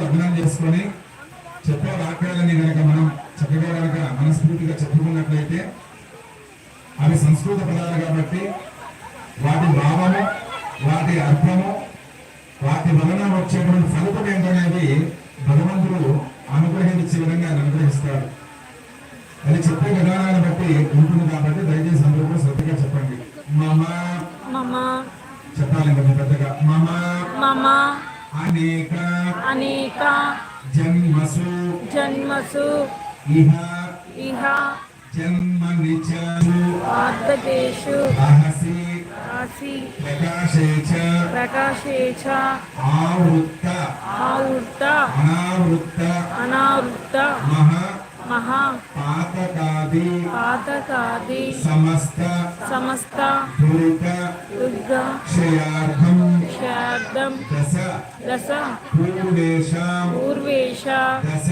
లగ్నం చేసుకొని చెప్పే వాక్యాలని కనుక మనం చక్కగా కనుక మనస్ఫూర్తిగా చెప్పుకున్నట్లయితే అవి సంస్కృత పదాలు కాబట్టి వాటి భావము వాటి అర్థము వాటి వలన వచ్చేటువంటి ఫలితం ఏంటనేది భగవంతుడు అనుగ్రహించే విధంగా అనుగ్రహిస్తాడు. అది చెప్పే విధానాన్ని బట్టి ఉంటుంది కాబట్టి దయచేసి अनेक अनेक जन्मसु। जन्मसु। इह इह जन्मनि च आर्तदेषु रहसि रहसि प्रकाशे च। प्रकाशे च। आवृत्त। आवृत्त। अनावृत्त। अनावृत्त। महत् మహా పాతకాది పాతకాది సమస్త సమస్త దురిత దుర్గ క్షయార్థం శార్థం దశ దశ పూర్వేషాం పూర్వేష దశ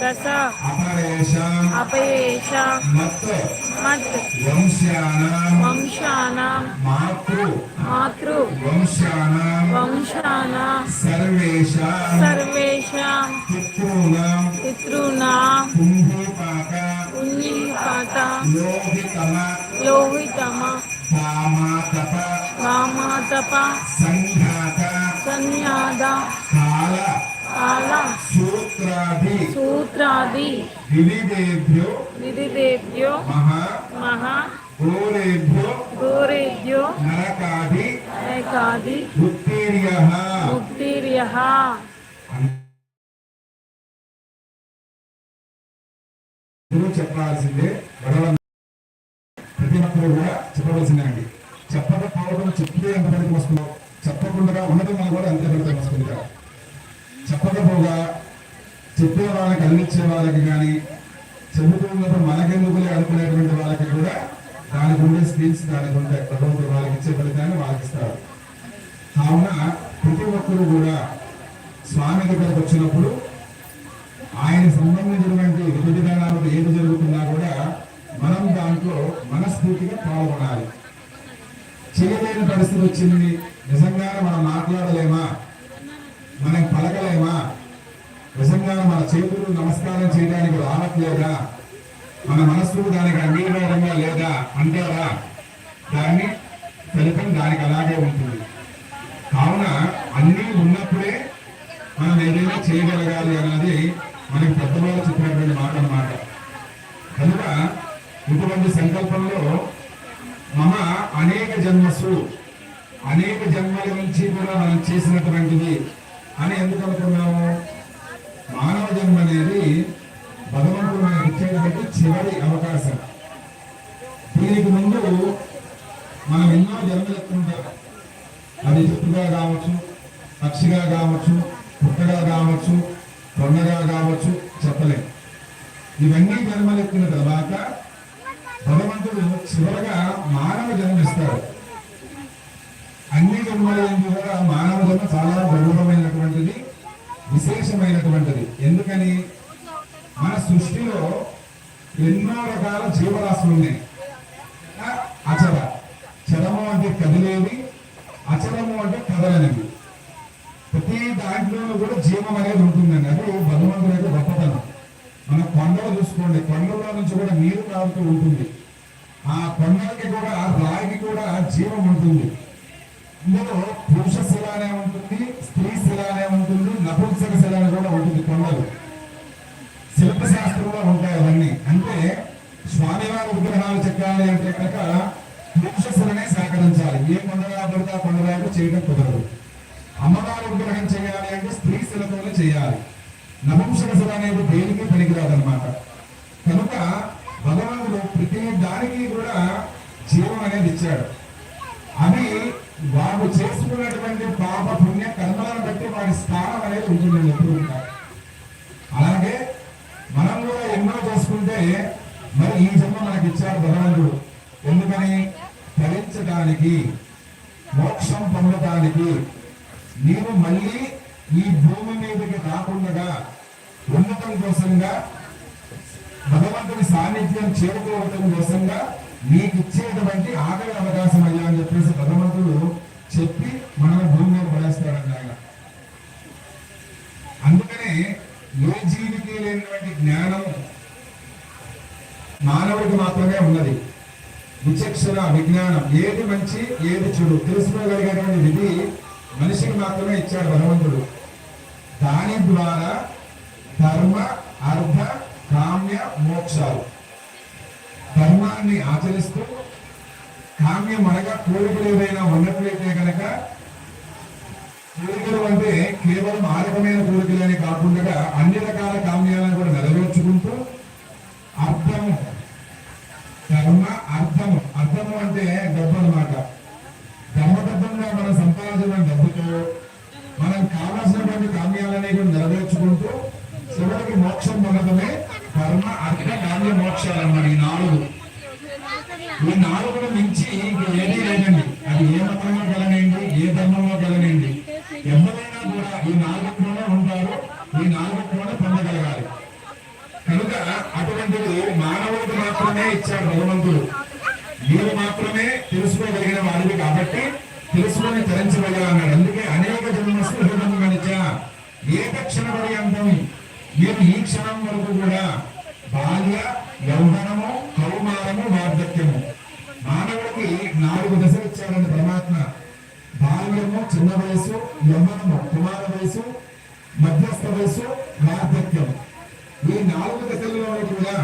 దశ అపరేషాం అపయేష మత్ మత్ వంశానాం వంశానాం మాతృ మాతృ వంశానాం వంశానాం సర్వేషాం సర్వేషాం పితॄణాం పితॄణాం పుణ్యపాత లోహితమ లోహితమ కామాతప వామాతప సంఘాత సన్యాద కాల కాల సూత్రాది సూత్రాది వివిధేభ్యో విదిదేభ్యో మహా మహా ఘోరేభ్యో ఘోరేభ్యో నరకాది ఏకాది ఉత్తీర్య ముక్తిర్య అందరూ చెప్పాల్సిందే ప్రతి ఒక్కరు కూడా చెప్పవలసిందే అండి. చెప్పకపోవడం చెప్తే ఎంత ఫలితం వస్తుందో చెప్పకుండా ఉండడం వల్ల కూడా అంతే ఫలితం వస్తుంది కదా చెప్పకపోగా చెప్పే వాళ్ళకి అందించే వాళ్ళకి కానీ చెబుతూ ఉన్నప్పుడు మనకెందుకులే అనుకునేటువంటి వాళ్ళకి కూడా దానికి ఉండే స్కిల్స్ దానికి ఉండే భగవంతుడు వాళ్ళకి ఇచ్చే ఫలితాన్ని వాళ్ళకి ఇస్తారు కావున ప్రతి ఒక్కరు కూడా స్వామి దగ్గరకు వచ్చినప్పుడు ఆయన సంబంధించినటువంటి విధి విధానాలకు ఏది జరుగుతున్నా కూడా మనం దాంట్లో మనస్ఫూర్తిగా పాల్గొనాలి. చేయలేని పరిస్థితి వచ్చింది. నిజంగానే మనం మాట్లాడలేమా? మనం పలకలేమా? నిజంగానే మన చేతులు నమస్కారం చేయడానికి రావట్లేదా? మన మనస్సు దానికి అంగీకారంగా లేదా అంటారా? దాన్ని ఫలితం దానికి అలాగే ఉంటుంది. కావున అన్నీ ఉన్నప్పుడే మనం ఏదైనా చేయగలగాలి అన్నది మనకి పెద్దవాళ్ళు చెప్పినటువంటి మాట అన్నమాట. కనుక ఇటువంటి సంకల్పంలో మమ అనేక జన్మస్సు అనేక జన్మల నుంచి కూడా మనం చేసినటువంటిది అని ఎందుకు అనుకున్నాము? మానవ జన్మ అనేది భగవంతుడు మనకి ఇచ్చేటువంటి చివరి అవకాశం. దీనికి ముందు మనం ఎన్నో జన్మలు ఎత్తుంటాం అది చెట్టుగా కావచ్చు పక్షిగా కావచ్చు పుట్టగా కావచ్చు కొండగా కావచ్చు చెప్పలేం. ఇవన్నీ జన్మలెత్తిన తర్వాత భగవంతుడు చివరగా మానవ జన్మిస్తాడు అన్ని జన్మలందు కూడా మానవ జన్మ చాలా గౌరవమైనటువంటిది విశేషమైనటువంటిది. ఎందుకని? మన సృష్టిలో ఎన్నో రకాల జీవరాశులు ఉన్నాయి. అచల చలము అంటే కదిలేవి అచలము అంటే కదలనివి. ప్రతి దాంట్లోనూ కూడా జీవం అనేది ఉంటుందండి. అది భగవంతుడి యొక్క గొప్పతనం. మన కొండలు చూసుకోండి. కొండల్లో నుంచి కూడా నీరు కారుతూ ఉంటుంది. ఆ కొండలకి కూడా రాయికి కూడా జీవం ఉంటుంది. ఇందులో పురుష శిలానే ఉంటుంది స్త్రీ శిలానే ఉంటుంది నపుంసక శిలానే కూడా ఉంటుంది కొండలు. శిల్పశాస్త్రంలో ఉంటాయి అవన్నీ. అంటే స్వామివారి విగ్రహాలు చెక్కాలి అంటే కనుక పురుష శిలనే సేకరించాలి. ఏ కొండలా పడితే ఆ చేయడం కుదరదు. అమ్మవారి విగ్రహం చేయాలి అంటే స్త్రీ శిలతోనే చేయాలి. నపుంసక శిల అనేది దేనికి పనికిరాదన్నమాట. కనుక భగవంతుడు ప్రతి దానికి కూడా జీవం అనేది ఇచ్చాడు. అవి వాడు చేసుకున్నటువంటి పాప పుణ్య కర్మలను బట్టి వాడి స్థానం అనేది ఉంటుంది ఎప్పుడు అలాగే మనం కూడా ఎన్నో చేసుకుంటే మరి ఈ జన్మ మనకి ఇచ్చాడు భగవంతుడు. ఎందుకని? ఫలించడానికి మోక్షం పొందడానికి. నీవు మళ్ళీ ఈ భూమి మీదకి రాకుండా ఉండటం కోసంగా భగవంతుని సాన్నిధ్యం చేరుకోవటం కోసంగా నీకు ఇచ్చేటువంటి ఆఖరి అవకాశం అయ్యా అని చెప్పేసి భగవంతుడు చెప్పి మనం భూమి మీద పడేస్తాడండి ఆయన అందుకనే ఏ జీవికి లేనటువంటి జ్ఞానం మానవుడికి మాత్రమే ఉన్నది. విచక్షణ విజ్ఞానం ఏది మంచి ఏది చెడు తెలుసుకోగలిగేటువంటి విధి మనిషికి మాత్రమే ఇచ్చాడు భగవంతుడు. దాని ద్వారా ధర్మ అర్థ కామ్య మోక్షాలు. ధర్మాన్ని ఆచరిస్తూ కామ్యం అనగా కోరికలు ఏదైనా ఉన్నట్లయితే కనుక కోరికలు అంటే కేవలం ఆ రకమైన కోరికలనే కాకుండా అన్ని రకాల కామ్యాలను కూడా నెరవేర్చుకుంటూ అర్థము ధర్మ అర్థము అర్థము అంటే డబ్బు అనమాట ధర్మబద్ధంగా మనం సంపాదించిన డబ్బుతో మనం కావాల్సినటువంటి కామ్యాలని కూడా నెరవేర్చుకుంటూ చివరికి మోక్షం పొందడమే అర్థ కామ్య మోక్షాలు అన్నమాట ఈ నాలుగు. ఈ నాలుగును మించి ఏదీ లేదండి. అది ఏ మతంలో కలనండి ఏ ధర్మంలో కలనండి ఎవరైనా కూడా ఈ నాలుగులోనే ఉంటారు ఈ నాలుగులోనే పొందగలగాలి. కనుక అటువంటిది మానవుడికి మాత్రమే ఇచ్చాడు భగవంతుడు. మీరు మాత్రమే తెలుసుకోగలిగిన వాడివి కాబట్టి తెలుసుకొని తరించగలగా అన్నాడు అందుకే అనేక జన్మస్తు హృదయం ఏక ఏకక్షణ పర్యంతం మీరు ఈ క్షణం వరకు కూడా బాల్య యౌవనము కౌమారము వార్ధక్యము. మానవుడికి నాలుగు దశలు ఇచ్చాడండి పరమాత్మ. బాల్యము చిన్న వయసు యవ్వనము కుమార వయసు మధ్యస్థ వయసు వార్ధక్యం. ఈ నాలుగు దశలలో కూడా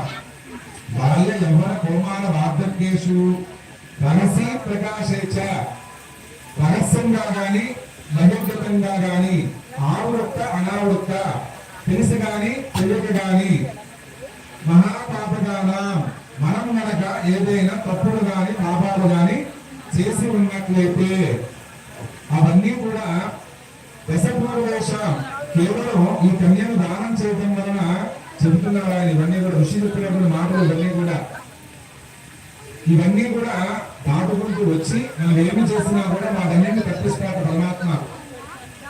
బాల్య యవ్వన కౌమార వార్ధక్యేషు రహస్య ప్రకాశేచ. రహస్యంగా గాని బహిర్గతంగా గాని ఆవృత్త అనావృత్త తెలిసి గాని తెలియక గాని మహాపాపగాన మనం గనక ఏదైనా తప్పులు గాని పాపాలు గాని చేసి ఉన్నట్లయితే అవన్నీ కూడా దశపూర్వేష కేవలం ఈ కన్యను దానం చేయడం వలన చెబుతున్నారు? ఆయన ఇవన్నీ కూడా ఋషి చెప్పినటువంటి మాటలు ఇవన్నీ కూడా. ఇవన్నీ కూడా దాటుకుంటూ వచ్చి మనం ఏమి చేసినా కూడా వాటన్నింటినీ తప్పిస్తాడు పరమాత్మ.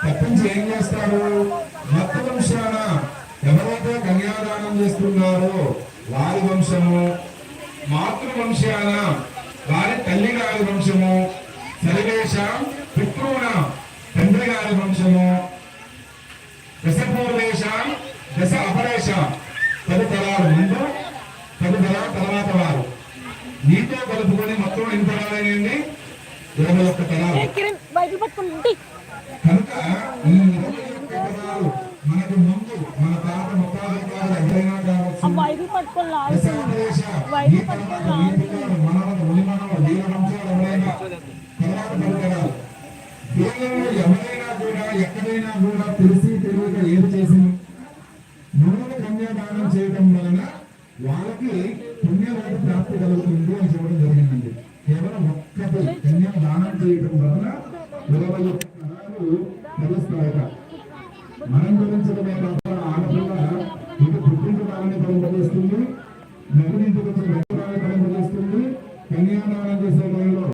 తప్పించి ఏం చేస్తారు భక్త వంశాన ఎవరైతే కన్యాదానం చేస్తున్నారో వారి వంశము మాతృవంశాన వారి తల్లి గారి వంశము సర్వేశ పితృన తండ్రి గారి వంశము దశ అపరేష పది తరాలు ముందు పది తరాల తర్వాత వారు. నీతో కలుపుకొని మొత్తం ఎన్ని తరాలైనండి ఇరవై ఒక్క తరాలు. కనుక ఈ ఇరవై ఒక్క తరాలు మనకు ముందు మన తాత ముత్తాతలు ఎవరైనా ఆ కావచ్చు బైబిల్ పట్టుకొని లాగు దశాపదేశ ఈ తర్వాత ఈ పిల్లలు మనవలు ముని మనవలు వీర వంశాలు ఎవరైనా తర్వాత పది ఎవరైనా కూడా ఎక్కడైనా కూడా తెలిసి తెలియక ఏం చేసింది నువ్వు కన్యాదానం చేయడం వలన వాళ్ళకి పుణ్యలోకి ప్రాప్తి కలుగుతుంది అని చెప్పడం జరిగిందండి కేవలం ఒక్కటి కన్యాదానం చేయడం వలన ఇరవై ఒక్క తరాలు తెలుస్తాయట మనం గురించడమే కాకుండా ఆడపిల్ల